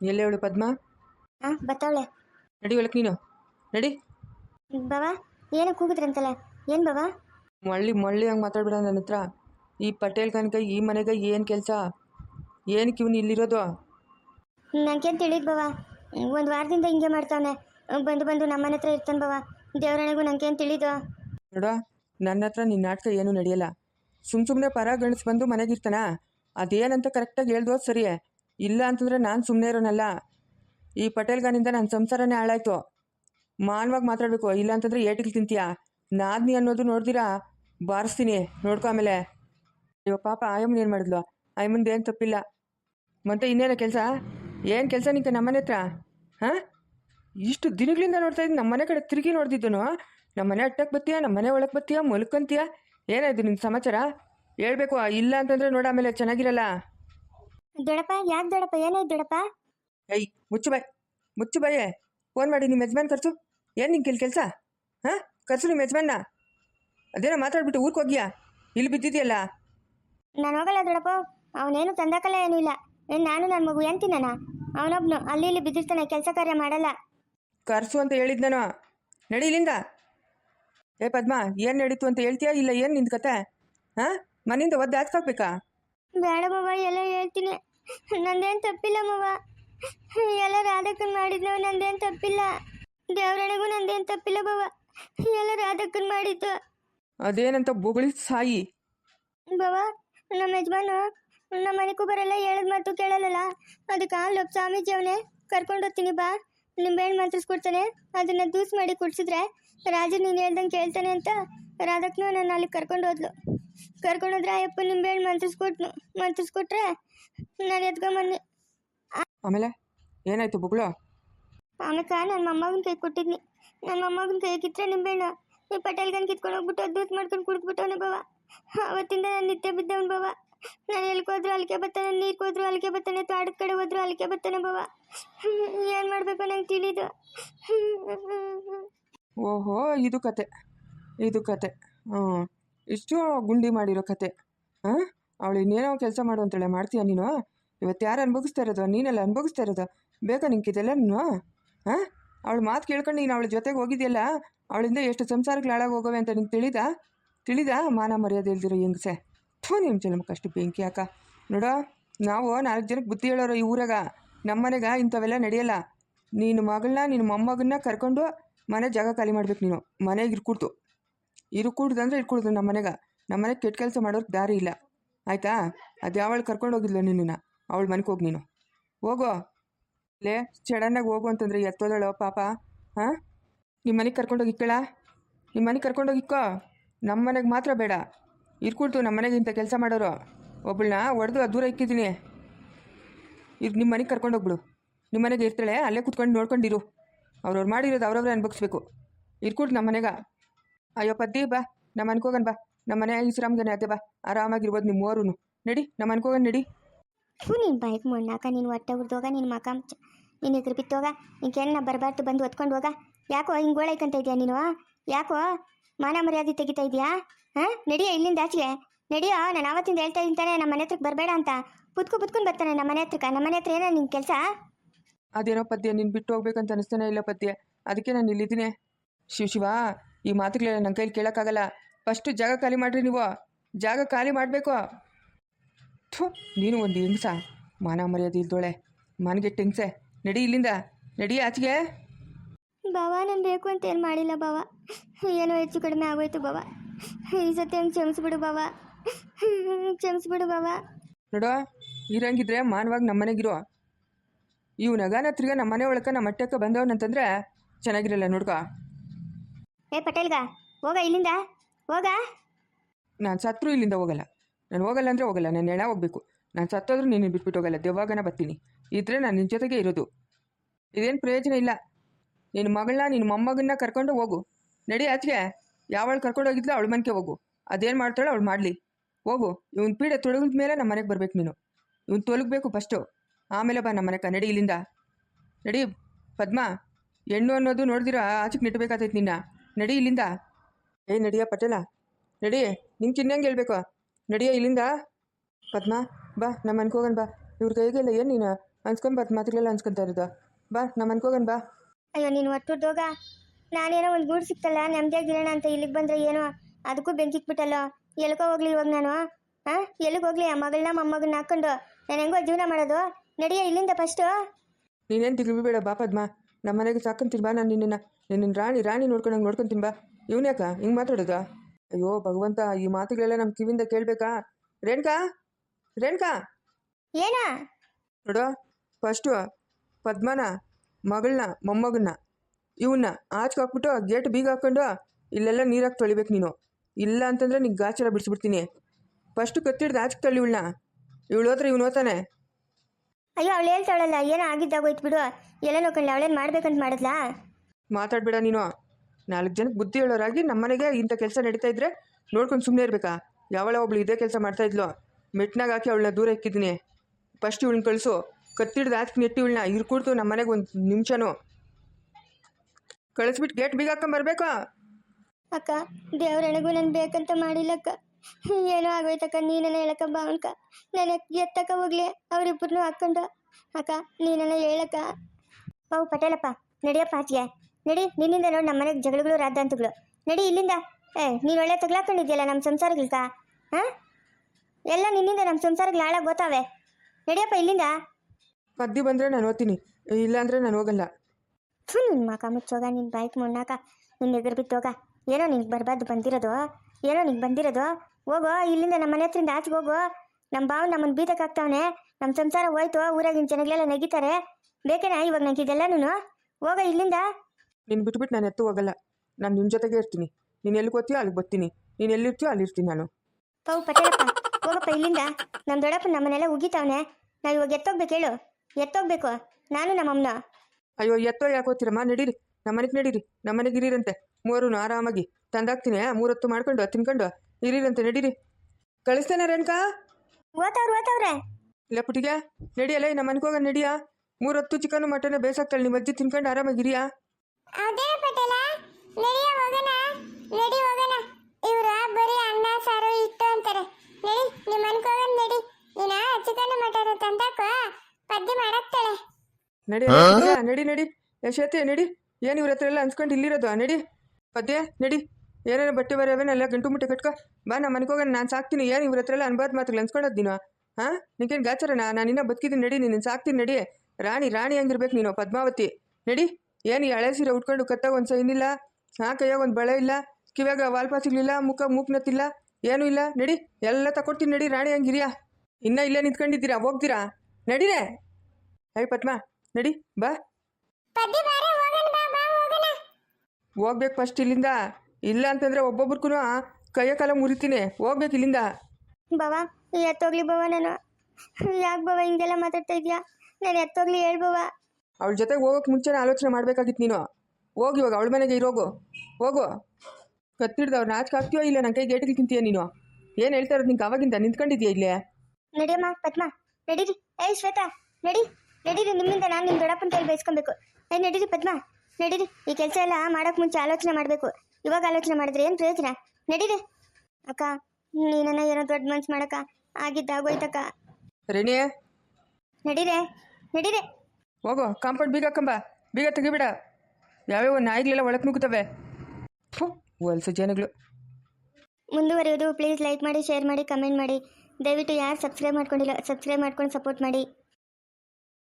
ಎಲ್ಲೇ ಅವಳು ಪದ್ಮ? ಹಾಂ ಬತ್ತವಳೆ. ನಡಿ ಒಳಕ್ಕೆ ನೀನು. ನಡಿ. ಬಾವಾ ಏನು ಕೂಗಿದ್ರಂತಲ್ಲ. ಏನು ಬಾವಾ ಮಳ್ಳಿ ಮಳ್ಳಿ ಹಂಗೆ ಮಾತಾಡ್ಬಿಡ ನನ್ನ ಹತ್ರ. ಈ ಪಟೇಲ್ ಕನಕ ಈ ಮನೆಗೆ ಏನು ಕೆಲಸ? ಏನಕ್ಕೆ ಇವನು ಇಲ್ಲಿರೋದು? ನನಗೇನು ತಿಳಿದ್ ಬಾವಾ ಒಂದು ವಾರದಿಂದ ಹಿಂಗೆ ಮಾಡ್ತಾವನೆ. ಬಂದು ಬಂದು ನಮ್ಮನೆ ಹತ್ರ ಇರ್ತಾನೆ ಬಾವಾ ದೇವರಣೆಗೂ ನನಗೇನು ತಿಳಿದು? ನೋಡ ನನ್ನ ಹತ್ರ ನಿನ್ನ ನಾಟಕ ಏನೂ ನಡೆಯಲ್ಲ. ಸುಮ್ ಸುಮ್ಮನೆ ಪರ ಗಣಿಸ್ ಬಂದು ಮನೆಗಿರ್ತಾನ ಅದೇನಂತ ಕರೆಕ್ಟಾಗಿ ಹೇಳ್ದೋ ಸರಿ ಇಲ್ಲ ಅಂತಂದರೆ ನಾನು ಸುಮ್ಮನೆ ಇರೋನಲ್ಲ. ಈ ಪಟೇಲ್ಗಾನಿಂದ ನನ್ನ ಸಂಸಾರನೇ ಹಾಳಾಯ್ತು. ಮಾನವಾಗಿ ಮಾತಾಡಬೇಕು. ಇಲ್ಲ ಅಂತಂದರೆ ಏಟಿಗೆ ತಿಂತೀಯ? ನಾದ್ನಿ ಅನ್ನೋದು ನೋಡ್ದಿರಾ? ಬಾರಿಸ್ತೀನಿ. ನೋಡ್ಕೊ ಆಮೇಲೆ. ಅಯ್ಯೋ ಪಾಪ ಆಯಮ್ಮನ ಏನು ಮಾಡಿದ್ಲು? ಆಯಮ್ಮಂದು ಏನು ತಪ್ಪಿಲ್ಲ. ಮತ್ತೆ ಇನ್ನೇನ ಕೆಲಸ? ಏನು ಕೆಲಸ ನಿಂಗೆ ನಮ್ಮನೆ ಹತ್ರ? ಹಾಂ? ಇಷ್ಟು ದಿನಗಳಿಂದ ನೋಡ್ತಾ ಇದ್ದೀನಿ. ನಮ್ಮನೆ ಕಡೆ ತಿರುಗಿ ನೋಡ್ತಿದ್ದನು ನಮ್ಮ ಮನೆ ಅಟ್ಟಕ್ಕೆ ಬತ್ತೀಯಾ? ನಮ್ಮ ಮನೆ ಒಳಗೆ ಬತ್ತೀಯ? ಮಲ್ಕೊಂತೀಯ? ಏನಾಯ್ತು ನಿನ್ನ ಸಮಾಚಾರ? ಹೇಳ್ಬೇಕು. ಇಲ್ಲ ಅಂತಂದ್ರೆ ನೋಡ ಆಮೇಲೆ. ಚೆನ್ನಾಗಿರಲ್ಲ. ದೊಡಪ್ಪ ಯಾಕೆ ದೊಡಪ್ಪ? ಏನಾಯ್ತು ದೊಡಪ್ಪ? ಏಯ್ ಮುಚ್ಚು ಬಾಯ್ ಮುಚ್ಚು ಬಾಯೇ ಫೋನ್ ಮಾಡಿ ನಿಮ್ಮ ಯಜಮಾನ್ ಖರ್ಚು ಏನು ನಿಂಗೆ ಇಲ್ಲಿ ಕೆಲಸ? ಹಾಂ? ಕರ್ಸು ನಿಮ್ಮ ಯಜಮಾನ್ನ. ಅದೇನೋ ಮಾತಾಡ್ಬಿಟ್ಟು ಊರಿಗೆ ಹೋಗಿಯಾ? ಇಲ್ಲಿ ಬಿದ್ದಿದೆಯಲ್ಲ? ನಾನು ಹೋಗಲ್ಲ ದೊಡಪ್ಪ. ಅವನೇನು ತಂದಕಲ್ಲ ಏನೂ ಇಲ್ಲ. ಏನು ನಾನು ನನ್ನ ಮಗು ಎಂತಿನ ಅವನೊಬ್ನು. ಅಲ್ಲಿ ಇಲ್ಲಿ ಬಿದ್ದಿರ್ತಾನೆ ಕೆಲಸ ಕಾರ್ಯ ಮಾಡಲ್ಲ. ಕರ್ಸು ಅಂತ ಹೇಳಿದ್ ನಾನು ನಡಿ ಇಲ್ಲಿಂದ. ಏ ಪದ್ಮ ಏನು ನಡೀತು ಅಂತ ಹೇಳ್ತೀಯಾ? ಇಲ್ಲ ಏನು ನಿಂದ ಕತೆ ಹಾಂ? ಮನೆಯಿಂದ ಒದ್ದು ಹಾಕ್ಬೇಕಾ ಬೇಡ ಬಾಬ ಎಲ್ಲ ಹೇಳ್ತೀನಿ. ನಂದೇನು ತಪ್ಪಿಲ್ಲ ಮವ ಎಲ್ಲ ರಾಧಕ್ಕನ್ ಮಾಡಿದ್ಲು ನಂದೇನು ತಪ್ಪಿಲ್ಲ. ದೇವರಣಿಗೂ ನಂದೇನು ತಪ್ಪಿಲ್ಲ ಬಾಬ ಎಲ್ಲ ರಾಧಕ್ಕನ್ ಮಾಡಿದ್ದು. ಅದೇನಂತ ಬೊಗಳಿ ಸಾಯಿ? ಬವ ನಮ್ಮ ಯಜಮಾನು ನಮ್ಮ ಮನೆಗೂ ಬರಲ್ಲ ಹೇಳದ್ ಮಾತು ಕೇಳಲ್ಲ ಅದಕ್ಕೆ ಲೊಪ್ಪ ಸ್ವಾಮೀಜಿ ಅವನೇ ಕರ್ಕೊಂಡು ಹೋಗ್ತೀನಿ ಬಾ. ನಿಂಬೆಹಣ್ಣು ಮಂತ್ರಿಸ್ಕೊಡ್ತಾನೆ ಅದನ್ನ ದೂಸ್ ಮಾಡಿ ಕುಡ್ಸಿದ್ರೆ ರಾಜ ನೀನು ಹೇಳ್ದಂಗೆ ಕೇಳ್ತಾನೆ ಅಂತ ರಾಧಕ್ನ ನಾನು ಅಲ್ಲಿ ಕರ್ಕೊಂಡು ಹೋದ್ಲು. ಕರ್ಕೊಂಡೋದ್ರೆ ಅಯ್ಯಪ್ಪ ನಿಂಬೆಹಣ್ಣು ಮಂತ್ರಿಸ್ಕೊಟ್ನು ಮಂತ್ರಿಸ್ಕೊಟ್ರೆ ನಾನು ಆಮೇಲೆ ಏನಾಯ್ತು ಬೊಗಳು ಆಮೇಕ ನನ್ನ ಮೊಮ್ಮಗನ ಕೈ ಕೊಟ್ಟಿದ್ನಿ. ನನ್ನ ಮೊಮ್ಮಗನ ಕೈ ಕಿತ್ರೆ ನಿಂಬೆಹಣ್ಣು ನೀ ಪಟೇಲ್ಗನ್ ಕಿತ್ಕೊಂಡು ಹೋಗ್ಬಿಟ್ಟು ದೂತ್ ಮಾಡ್ಕೊಂಡು ಕುಡಿದ್ಬಿಟ್ಟವನೆ ಬಾವ ಅವತ್ತಿಂದ ನಾನು ನಿತ್ಯ ಬಿದ್ದವನು ಬಾವ ನಾನು ಎಲ್ಗೆ ಹೋದ್ರು ಅಲ್ಲಿಗೆ ಬರ್ತಾನೆ ನೀರು ಹೋದ್ರು ಅಲ್ಲಿಗೆ ಬರ್ತಾನೆ ತ್ವಾಡದ ಕಡೆ ಹೋದ್ರು ಅಲ್ಲಿಗೆ ಬರ್ತಾನೆ ಬಾವ ಏನು ಮಾಡಬೇಕು ನಂಗೆ ತಿಳಿದು. ಓಹೋ ಇದು ಕತೆ. ಇದು ಕತೆ. ಹ್ಞೂ ಇಷ್ಟು ಗುಂಡಿ ಮಾಡಿರೋ ಕತೆ. ಹಾಂ ಅವಳು ಇನ್ನೇನೋ ಕೆಲಸ ಮಾಡು ಅಂತೇಳಿ ಮಾಡ್ತೀಯ ನೀನು? ಇವತ್ತು ಯಾರು ಅನುಭವಿಸ್ತಾ ಇರೋದು? ನೀನೆಲ್ಲ ಅನುಭವಿಸ್ತಾ ಇರೋದು? ಬೇಕಾ ನಿಂಗೆ ಇದೆಲ್ಲ ನೀನು? ಹಾಂ ಅವಳು ಮಾತು ಕೇಳ್ಕೊಂಡು ನೀನು ಅವಳ ಜೊತೆಗೆ ಹೋಗಿದೆಯಲ್ಲ? ಅವಳಿಂದ ಎಷ್ಟು ಸಂಸಾರಕ್ಕೆ ಹಾಳಾಗಿ ಹೋಗವೆ ಅಂತ ನಿಂಗೆ ತಿಳಿದಾ? ತಿಳಿದಾ? ಮಾನ ಮರ್ಯಾದೆ ಇಲ್ದಿರೋ ಹೆಂಗಸೆ? ಥೂ ನಿಮ್ಮ ಜನ್ಮಕ್ಕಷ್ಟು ಬೆಂಕಿ ಯಾಕ ನೋಡೋ, ನಾವು ನಾಲ್ಕು ಜನಕ್ಕೆ ಬುದ್ಧಿ ಹೇಳೋರು ಈ ಊರಾಗ. ನಮ್ಮ ಮನೆಗೆ ಇಂಥವೆಲ್ಲ ನಡೆಯಲ್ಲ. ನೀನು ಮಗಳನ್ನ, ನಿನ್ನ ಮೊಮ್ಮಗನ್ನ ಕರ್ಕೊಂಡು ಮನೆ ಜಾಗ ಖಾಲಿ ಮಾಡ್ಬೇಕು ನೀನು. ಮನೆಗೆ ಇರ್ಕೂಡ್ತು ಇರ್ಕೂಡ್ದು ಅಂದರೆ ಇಟ್ಕೊಳ್ದು ನಮ್ಮ ಮನೆಗೆ. ನಮ್ಮ ಮನೆಗೆ ಕೆಟ್ಟ ಕೆಲಸ ಮಾಡೋರ್ಗೆ ದಾರಿ ಇಲ್ಲ. ಆಯಿತಾ? ಅದು ಯಾವಳು ಕರ್ಕೊಂಡು ಹೋಗಿದ್ಲು ನಿನ್ನನ್ನು? ಅವಳು ಮನೆಗೆ ಹೋಗಿ ನೀನು. ಹೋಗೋ. ಲೇ ಸಡನ್ನಾಗಿ ಹೋಗು ಅಂತಂದ್ರೆ ಎತ್ತೋದಳು ಪಾಪ. ಹಾಂ ನಿಮ್ಮ ಮನೆಗೆ ಕರ್ಕೊಂಡೋಗಿ ಇಕ್ಕಳ ನಿಮ್ಮ ಮನೆಗೆ ಕರ್ಕೊಂಡೋಗಿ ಇಕ್ಕೋ ನಮ್ಮ ಮನೆಗೆ ಮಾತ್ರ ಬೇಡ. ಇರ್ಕೊಳ್ತು ನಮ್ಮ ಮನೆಗೆ ಇಂಥ ಕೆಲಸ ಮಾಡೋರು. ಒಬ್ಬಳನ್ನ ಹೊಡೆದು ದೂರ ಇಕ್ಕಿದ್ದೀನಿ. ಇರ್ ನಿಮ್ಮ ಮನೆಗೆ ಕರ್ಕೊಂಡೋಗ್ಬಿಡು ನಿಮ್ಮ ಮನೆಗೆ ಇರ್ತಾಳೆ, ಅಲ್ಲೇ ಕುತ್ಕೊಂಡು ನೋಡ್ಕೊಂಡಿರು ಅವ್ರವ್ರು ಮಾಡಿರೋದು ಅವ್ರವ್ರೇ ಅನ್ಭವಿಸ್ಬೇಕು. ಇರ್ಕೊಳ್ತು ನಮ್ಮ ಮನೆಗೆ. ಅಯ್ಯೋ ಪದ್ದಿ ಬಾ. ನಮ್ಮ ಅನ್ಕೋಗನ್ ಬಾ. ನಮ್ಮ ಮನೆ ವಿಶ್ರಾಮ್ಗನೆ ಅದೇ ಬಾ. ಆರಾಮಾಗಿರ್ಬೋದು ನಿಮ್ಮ ಮೂವರು ನಡಿ ನಮ್ಮ ಅನ್ಕೋಗನ್ ನಡಿ. ಹ್ಞೂ ನೀನು ಬೈಕ್ ಮಣ್ಣಾಕ ನೀನು ಹೊಟ್ಟೆ ಹುರಿದೋಗ ನಿನ್ನ ಮಕ ನಿನ್ನ ಎದುರು ಬಿತ್ತೋಗ ನಿನ್ಗೇನ ಬರಬಾರ್ದು ಬಂದು ಹೊತ್ಕೊಂಡು ಹೋಗ. ಯಾಕೋ ಹಿಂಗೆ ಗೋಳೈಕಂತ ಇದೆಯಾ ನೀನು? ಯಾಕೋ ಮಾನ ಮರ್ಯಾದೆ ತೆಗಿತಾ ಇದೆಯಾ? ಹಾಂ? ನಡಿಯೋ ಇಲ್ಲಿಂದ ಆಚೆಗೆ. ನಡಿಯೋ ನಾನು ಆವತ್ತಿಂದ ಹೇಳ್ತಾ ಇದ್ದೀನಿ ನಮ್ಮ ಮನೆ ಹತ್ರಕ್ಕೆ ಬರಬೇಡ ಅಂತ. ಪುತ್ಕು ಪುತ್ಕೊಂಡು ಬರ್ತಾನೆ ನಮ್ಮ ಮನೆ ಹತ್ರಕ್ಕೆ. ನಮ್ಮ ಮನೆ ಹತ್ರ ಏನೋ ನಿನ್ನ ಕೆಲಸ? ಅದೇನೋ ಪದ್ಯ ನೀನು ಬಿಟ್ಟು ಹೋಗ್ಬೇಕಂತ ಅನಿಸ್ತಾನೆ ಇಲ್ಲ ಪದ್ಯ. ಅದಕ್ಕೆ ನಾನು ಇಲ್ಲಿದ್ದೀನಿ. ಶಿವ ಶಿವ. ಈ ಮಾತುಗಳೆಲ್ಲ ನನ್ನ ಕೈಲಿ ಕೇಳೋಕ್ಕಾಗಲ್ಲ. ಫಸ್ಟು ಜಾಗ ಖಾಲಿ ಮಾಡಿರಿ ನೀವು. ಜಾಗ ಖಾಲಿ ಮಾಡಬೇಕು. ಥು ನೀನು ಒಂದು ಹಿಂಗ್ಸ ಮಾನ ಮರ್ಯಾದೆ ಇಲ್ದೋಳೆ ಮನೆಗೆ ಹಿಂಗ್ಸೆ ನಡಿ ಇಲ್ಲಿಂದ. ನಡಿ ಆಚೆಗೆ. ಬಾವ ನಾನು ಬೇಕು ಅಂತ ಏನು ಮಾಡಿಲ್ಲ ಬಾವ. ಏನೋ ಹೆಚ್ಚು ಕಡಿಮೆ ಆಗೋಯ್ತು ಬಾವ. ಈ ಸತಿ ಹಂಗೆ ಕ್ಷಮಿಸ್ಬಿಡು ಬಾವ. ಕ್ಷಮಿಸ್ಬಿಡು ಬಾವ. ನೋಡೋ ಇರಂಗಿದ್ರೆ ಮಾನವಾಗಿ ನಮ್ಮ ಮನೆಗಿರೋ. ಇವು ನಗಾನ ತಿರ್ಗ ನಮ್ಮ ಮನೆ ಒಳಗೆ ನಮ್ಮ ಅಟ್ಟಕ್ಕೆ ಬಂದವನಂತಂದ್ರೆ ಚೆನ್ನಾಗಿರಲ್ಲ ನೋಡ್ಕೋ. ಏ ಪಟೇಲ್ಗ, ಹೋಗ ಇಲ್ಲಿಂದ, ಹೋಗ. ನಾನು ಸತ್ರು ಇಲ್ಲಿಂದ ಹೋಗಲ್ಲ. ನಾನು ಹೋಗಲ್ಲ ಅಂದರೆ ಹೋಗಲ್ಲ, ನಾನು ಎಣ ಹೋಗ್ಬೇಕು ನಾನು ಸತ್ತೋದ್ರೂ ನೀನು ಬಿಟ್ಬಿಟ್ಟು ಹೋಗಲ್ಲ, ದೆವ್ವಾಗನ ಬರ್ತೀನಿ. ಇದ್ರೆ ನಾನು ನಿನ್ನ ಜೊತೆಗೆ ಇರೋದು. ಇದೇನು ಪ್ರಯೋಜನ ಇಲ್ಲ. ನಿನ್ನ ಮಗಳನ್ನ ನಿನ್ನ ಮೊಮ್ಮಗನ್ನ ಕರ್ಕೊಂಡು ಹೋಗು. ನಡಿ ಆಚೆಗೆ. ಯಾವಳು ಕರ್ಕೊಂಡು ಹೋಗಿದ್ಲು ಅವಳು ಮನೆಗೆ ಹೋಗು. ಅದೇನು ಮಾಡ್ತಾಳೋ ಅವಳು ಮಾಡಲಿ. ಹೋಗು. ಇವನ್ ಪೀಡೆ ತೊಳಗಿದ ಮೇಲೆ ನಮ್ಮ ಮನೆಗೆ ಬರ್ಬೇಕು ನೀನು. ಇವನ್ ತೊಲಗಬೇಕು ಫಸ್ಟು ಆಮೇಲೆ ಬಾ ನಮ್ಮ ಮನೆಗೆ ನಡಿ ಇಲ್ಲಿಂದ. ನಡಿ ಪದ್ಮ. ಹೆಣ್ಣು ಅನ್ನೋದು ನೋಡಿದಿರೋ ಆಚೆಗೆ ನೆಟ್ಟಬೇಕಾಗ್ತೈತೆ ನಿನ್ನ. ನಡಿ ಇಲ್ಲಿಂದ. ಏ ನಡಿಯ ಪಟೇಲ. ನಡಿ ನಿಂಗೆ ಹೇಳ್ಬೇಕು. ನಡಿಯ ಇಲ್ಲಿಂದ. ಪದ್ಮ ಬಾ ನಮ್ಮ ಅನ್ಕೋಗನ್ ಬಾ. ಇವ್ರ ಕೈಗೆಲ್ಲ ಏನು ನೀನು? ಅನ್ಸ್ಕೊಂಬಾರ್ದು ಮಾತುಗಳೆಲ್ಲ ಅನ್ಸ್ಕೊಂತ ಇರೋದು. ಬಾ ನಮ್ಮ ಅನ್ಕೋಗನ್ ಬಾ. ಅಯ್ಯೋ ನೀನು ಒಟ್ಟುದೋಗ ನಾನೇನೋ ಒಂದು ಗೂಡು ಸಿಕ್ತಲ್ಲ ನೆಮ್ಮದಿಯಾಗಿರೋಣ ಅಂತ ಇಲ್ಲಿಗೆ ಬಂದ್ರೆ ಏನೋ? ಅದಕ್ಕೂ ಬೆಂಕಿಕ್ಬಿಟ್ಟಲ್ಲೋ ಎಲ್ಕೋ ಹೋಗ್ಲಿ ಇವಾಗ ನಾನು? ಹಾಂ ಎಲ್ಲಿಗೆ ಹೋಗ್ಲಿ? ಆ ಮಗಳನ್ನ ಮೊಮ್ಮಗನ್ನ ಹಾಕೊಂಡು ನಾನು ಹೆಂಗೋ ಜೀವನ ಮಾಡೋದು? ನಡಿಯ ಇಲ್ಲಿಂದ ಫಸ್ಟು ನೀನೇನು ತಿರುಗಿ ಬೇಡ ಬಾ ಪದ್ಮ. ನಮ್ಮ ಮನೆಗೆ ಸಾಕಂತೀನಿ ತಿನ್ಬಾ ನಾನು ನಿನ್ನ ನಿನ್ನ ರಾಣಿ ರಾಣಿ ನೋಡ್ಕೊಂಡಂಗೆ ನೋಡ್ಕೊಂತೀನಿ ಬಾ ಇವನ್ಯಾಕ ಹಿಂಗೆ ಮಾತಾಡೋದಾ? ಅಯ್ಯೋ ಭಗವಂತ ಈ ಮಾತುಗಳೆಲ್ಲ ನಮ್ಮ ಕಿವಿಂದ ಕೇಳಬೇಕಾ? ರೇಣುಕಾ? ರೇಣುಕಾ? ಏನ? ನೋಡು ಫಸ್ಟು ಪದ್ಮನ ಮಗಳನ್ನ ಮೊಮ್ಮಗನ್ನ ಇವನ್ನ ಆಚೆ ಹಾಕ್ಬಿಟ್ಟು ಗೇಟ್ ಬೀಗ ಹಾಕ್ಕೊಂಡು ಇಲ್ಲೆಲ್ಲ ನೀರಾಗಿ ತೊಳಿಬೇಕು ನೀನು. ಇಲ್ಲ ಅಂತಂದ್ರೆ ನಿಂಗೆ ಗಾಚರ ಬಿಡಿಸ್ಬಿಡ್ತೀನಿ. ಫಸ್ಟು ಕತ್ತಿಡ್ದು ಆಚೆ ತಳ್ಳಿ ಇವಳನ್ನ. ಇವಳು ಹೋದ್ರೆ ಇವನು ಹೋತಾನೆ. ಅಯ್ಯೋ ಅವಳು ಹೇಳ್ತಾಳಲ್ಲ ಏನೋ ಆಗಿದ್ದಾಗೋಯ್ತು ಬಿಡು. ಎಲ್ಲ ನೋಡ್ಕೊಂಡ್ಲ ಅವಳೇನು ಮಾಡ್ಬೇಕಂತ ಮಾಡಿದ್ಲಾ? ಮಾತಾಡಬೇಡ ನೀನು. ನಾಲ್ಕು ಜನಕ್ಕೆ ಬುದ್ಧಿ ಹೇಳೋರಾಗಿ ನಮ್ಮನೆಗೆ ಇಂಥ ಕೆಲಸ ನಡೀತಾ ಇದ್ರೆ ನೋಡ್ಕೊಂಡು ಸುಮ್ಮನೆ ಇರಬೇಕಾ? ಯಾವಳ ಒಬ್ಳು ಇದೇ ಕೆಲಸ ಮಾಡ್ತಾ ಇದ್ಲು. ಮೆಟ್ನಾಗ ಹಾಕಿ ಅವಳನ್ನ ದೂರ ಇಕ್ಕಿದ್ದೀನಿ. ಫಸ್ಟ್ ಇವಳನ್ನ ಕಳಿಸು. ಕತ್ತಿಡ್ದು ಆಚೆ ನೆಟ್ಟಿ ಇವಳನ್ನ. ಇರ್ಕೂಡ್ತು ನಮ್ಮ ಮನೆಗೆ ಒಂದು ನಿಮಿಷನು. ಕಳಿಸ್ಬಿಟ್ಟು ಗೇಟ್ ಬೀಗ ಹಾಕೊಂಬರ್ಬೇಕಾ? ಅಕ್ಕ ದೇವ್ರೆಣಗೂ ನಾನು ಬೇಕಂತ ಮಾಡಿಲ್ಲಕ್ಕ. ಏನೋ ಆಗೋಯ್ತಕ್ಕ ನೀನನ್ನ ಹೇಳಕ್ಕ ಬಾವನ್ಕ ನಾನು ಎತ್ತಕ್ಕ ಹೋಗ್ಲಿ ಅವರಿಬ್ಬರನ್ನೂ ಹಾಕ್ಕೊಂಡು. ಅಕ್ಕ ನೀನನ್ನ ಹೇಳಕ್ಕ. ಅವು ಪಟೇಲಪ್ಪ ನಡಿಯಪ್ಪ ಆಚೆಗೆ ನಡಿ ನಿನ್ನಿಂದ ನೋಡಿ ನಮ್ಮ ಮನೆಗೆ ಜಗಳಗಳು ರಾದ್ದಾಂತಗಳು ನಡಿ ಇಲ್ಲಿಂದ. ಏ ನೀನು ಒಳ್ಳೆ ತಗ್ಲಾಕೊಂಡಿದ್ಯಲ್ಲ ನಮ್ಮ ಸಂಸಾರಗಳ್ಕ? ಹಾ? ಎಲ್ಲ ನಿನ್ನಿಂದ ನಮ್ಮ ಸಂಸಾರಗಳು ಹಾಳಾಗಿ ಗೊತ್ತಾವೆ ನಡಿಯಪ್ಪ ಇಲ್ಲಿಂದ? ಪದ್ದಿ ಬಂದ್ರೆ ನಾನು ಓದ್ತೀನಿ ಇಲ್ಲ ಅಂದರೆ ನಾನು ಹೋಗಲ್ಲ. ಥು ನಿನ್ನ ಮಕ ಮುಚ್ಚೋಗ ನಿನ್ನ ಬೈಕ್ ಮುನ್ನಾಕ ನಿನ್ ಎದುರು ಬಿತ್ತೋಗ ಏನೋ ನಿನ್ಗೆ ಬರಬಾರ್ದು ಬಂದಿರೋದು? ಏನೋ ನಿಂಗೆ ಬಂದಿರೋದು? ಹೋಗೋ ಇಲ್ಲಿಂದ ನಮ್ಮ ಮನೆ ಹತ್ರಿಂದ ಆಚೆಗೆ ಹೋಗೋ. ನಮ್ಮ ಬಾವು ನಮ್ಮನ್ನು ಬೀದಕ್ಕಾಗ್ತಾವನೆ ನಮ್ಮ ಸಂಸಾರ ಹೋಯ್ತು ಊರಾಗಿನ ಜನಗಳೆಲ್ಲ ನೆಗಿತಾರೆ. ಬೇಕೇನಾ ಇವಾಗ ನಂಗೆ ಇದೆಲ್ಲನೂ ಹೋಗ ಇಲ್ಲಿಂದ. ನೀನು ಬಿಟ್ಬಿಟ್ಟು ನಾನು ಎತ್ತು ಹೋಗಲ್ಲ. ನಾನು ನಿನ್ ಜೊತೆಗೆ ಇರ್ತೀನಿ. ನೀನು ಎಲ್ಲಿಗೆ ಹೋಗ್ತೀಯೋ ಅಲ್ಲಿಗೆ ಬರ್ತೀನಿ. ನೀನು ಎಲ್ಲಿರ್ತೀಯೋ ಅಲ್ಲಿರ್ತೀನಿ ನಾನು. ಪೌ ಪಟೇಲಪ್ಪ ಹೋಗಪ್ಪ ಇಲ್ಲಿಂದ. ನಮ್ಮ ದೊಡ್ಡಪ್ಪ ನಮ್ಮನ್ನೆಲ್ಲ ಉಗಿತಾವನೆ. ನಾವು ಇವಾಗ ಎತ್ತೋಗ್ಬೇಕು ಹೇಳು. ಎತ್ತೋಗ್ಬೇಕು. ನಾನು ನಮ್ಮಮ್ಮನ ಅಯ್ಯೋ ಎತ್ತೋ ಯಾಕೆ ಹೋಗ್ತೀರಮ್ಮ? ನಡೀರಿ. ನಮ್ಮನೆಗೆ ನಡೀರಿ. ನಮ್ಮ ಮನೆಗೆ ಇರೀರಂತೆ. ಮೂರೂ ಆರಾಮಾಗಿ. ತಂದಾಗ್ತೀನಿ ಮೂರೊತ್ತು ಮಾಡ್ಕೊಂಡು ತಿನ್ಕೊಂಡು. ಇರೀರಂತೆ ನಡೀರಿ. ಕಳಿಸ್ತೇನೆ ರೇಣುಕಾ. ಓತವ್ರು ಓತವ್ರೆ ಇಲ್ಲ ಪುಟಿಗೆ ನಡಿಯಲ್ಲ ನಮ್ಮ ಮನ್ಕೋಗ ಹೋಗ ನಡಿಯಾ. ಮೂರೊತ್ತು ಚಿಕನ್ ಮಟನ್ ಬೇಸಾಕ್ತಾಳೆ ನಿಮ್ಮ ಅಜ್ಜಿ ತಿನ್ಕೊಂಡು ಆರಾಮಾಗಿರಿಯಾ ಅದೇ ಪಟೇಲ? ನಡಿಯ ಹೋಗೋಣ ನಡಿ ಹೋಗೋಣ. ಇವ್ರ ಬರೀ ಅನ್ನ ಸಾರು ಇಟ್ಟು ಅಂತಾರೆ. ನಡಿ ನಿಮ್ಮ ಮನ್ಕ್ ಹೋಗೋಣ ನಡಿ. ನೀನ ಚಿಕನ್ ಮಟನ್ ತಂದಾಕ ಪದ್ಯ ಮಾಡಾಕ್ತಾಳೆ. ನಡಿ ನಡಿ ನಡಿ ಯಶತೆ ನಡಿ. ಏನು ಇವ್ರ ಹತ್ರ ಎಲ್ಲ ಅನ್ಸ್ಕೊಂಡು ಇಲ್ಲಿರೋದು ನಡಿ. ಪದ್ಯ ನಡಿ. ಏನೇನೋ ಬಟ್ಟೆ ಬರೋವೇನೆಲ್ಲ ಗಂಟು ಮುಟ್ಟೆ ಕಟ್ಕೊ ಬಾ ನಮ್ಮ ಮನೆಗೆ ಹೋಗೋಣ ನಾನು ಸಾಕ್ತೀನಿ. ಏನು ಇವ್ರ ಹತ್ರ ಎಲ್ಲ ಅನ್ಬಾರ್ದು ಮಾತುಗಳು ಅನ್ಸ್ಕೊಂಡದ್ ನೀನು? ಹಾಂ? ನಿಂಗೇನು ಗಾಚಾರನ ನಾನು ಇನ್ನೂ ಬದುಕಿದ್ದೀನಿ ನಡಿ ನೀನು ಸಾಕ್ತೀನಿ ನಡಿ. ರಾಣಿ ರಾಣಿ ಹಂಗಿರ್ಬೇಕು ನೀನು ಪದ್ಮಾವತಿ. ನಡಿ. ಏನು ಈ ಹಳೆ ಸೀರೆ ಉಟ್ಕೊಂಡು ಕತ್ತಾಗ ಒಂದು ಸೈನಿಲ್ಲ ಹಾಂ ಕೈಯಾಗ ಒಂದು ಬಳೆ ಇಲ್ಲ. ಕಿವ್ಯಾಗ ವಾಲ್ಪಾಸಿಗಳಿಲ್ಲ ಸಿಗ್ಲಿಲ್ಲ ಮುಖ ಮೂಕ್ನತ್ತಿಲ್ಲ ಏನೂ ಇಲ್ಲ. ನಡಿ. ಎಲ್ಲ ತಗೊಡ್ತೀನಿ ನಡಿ. ರಾಣಿ ಹಂಗಿರಿಯಾ ಇನ್ನೂ ಇಲ್ಲೇ ನಿಂತ್ಕೊಂಡಿದ್ದೀರಾ? ಹೋಗ್ತೀರಾ? ನಡಿರೇ. ಹೇ ಪದ್ಮ. ನಡಿ ಬಾ. ಹೋಗ್ಬೇಕು ಫಸ್ಟ್ ಇಲ್ಲಿಂದ. ಇಲ್ಲ ಅಂತಂದ್ರೆ ಒಬ್ಬೊಬ್ರಿಗೂ ಕೈಯ ಕಾಲ ಮುರಿತೀನಿ. ಹೋಗ್ಬೇಕು ಇಲ್ಲಿಂದ. ಬಾವ ಎತ್ತೋಗ್ಲಿ ಬವ ನಾನು. ಯಾಕೆ ಬಾವ ಹಿಂಗೆಲ್ಲ ಮಾತಾಡ್ತಾ ಇದೀಯಾ? ನಾನು ಎತ್ತೋಗ್ಲಿ ಹೇಳ್ಬವ ಅವಳ ಜೊತೆಗೆ ಹೋಗೋಕೆ ಮುಂಚೆನೇ ಆಲೋಚನೆ ಮಾಡ್ಬೇಕಾಗಿತ್ತು ನೀನು. ಹೋಗಿ ಇವಾಗ ಅವಳ ಮನೆಗೆ ಇರೋಗು. ಹೋಗು. ಕತ್ತಿಡ್ದು ಅವ್ರು ನಾಚಿಕೆ ಹಾಕ್ತೀಯೋ ಇಲ್ಲ? ನನ್ನ ಕೈ ಗೇಟಿಗೆ ತಿಂತೀಯ ನೀನು? ಏನು ಹೇಳ್ತಾ ಇರೋದು ನಿಂಗೆ ಅವಾಗಿಂದ ನಿಂತ್ಕೊಂಡಿದ್ಯಾ ಇಲ್ಲೇ? ನಡಿಯಮ್ಮ ಪದ್ಮ. ನಡೀರಿ. ಏಯ್ ಶ್ವೇತಾ. ನಡಿ. ನಡೀರಿ ನಿಮ್ಮಿಂದ ನಾನು ನಿಮ್ಮ ದೊಡ್ಡಪ್ಪನ ಕೈಲಿ ಬಯಸ್ಕೊಬೇಕು ಏಯ್ ನಡೀರಿ ಪದ್ಮ. ನಡೀರಿ. ಈ ಕೆಲಸ ಎಲ್ಲ ಮಾಡೋಕೆ ಮುಂಚೆ ಆಲೋಚನೆ ಮಾಡಬೇಕು. ಇವಾಗ ಆಲೋಚನೆ ಮಾಡಿದ್ರೆ ಏನು ಪ್ರಯೋಜನ? ನಡೀರಿ. ಅಕ್ಕ ನೀನನ್ನ ಏನೋ ದೊಡ್ಡ ಮನ್ಸು ಮಾಡಕ್ಕ ಆಗಿದ್ದಾಗೋಯ್ತಕ್ಕ ರೆಣಿಯೇ ನಡೀರೆ ನಡೀರೆ. ಹೋಗು ಕಾಂಪೌಂಡ್ ಬೀಗ ಕಂಬ ಬೀಗ ತೆಗಿಬಿಡ. ಯಾವ್ಯಾವ ನಾಯಿಗಳೆಲ್ಲ ಒಳಗೆ ನುಗ್ಗುತ್ತವೆ. ಹೊಲ್ಸು ಜನಗಳು. ಮುಂದುವರಿಯೋದು ಪ್ಲೀಸ್ ಲೈಕ್ ಮಾಡಿ ಶೇರ್ ಮಾಡಿ ಕಮೆಂಟ್ ಮಾಡಿ. ದಯವಿಟ್ಟು ಯಾರು ಸಬ್ಸ್ಕ್ರೈಬ್ ಮಾಡ್ಕೊಂಡಿಲ್ಲ ಸಬ್ಸ್ಕ್ರೈಬ್ ಮಾಡ್ಕೊಂಡು ಸಪೋರ್ಟ್ ಮಾಡಿ.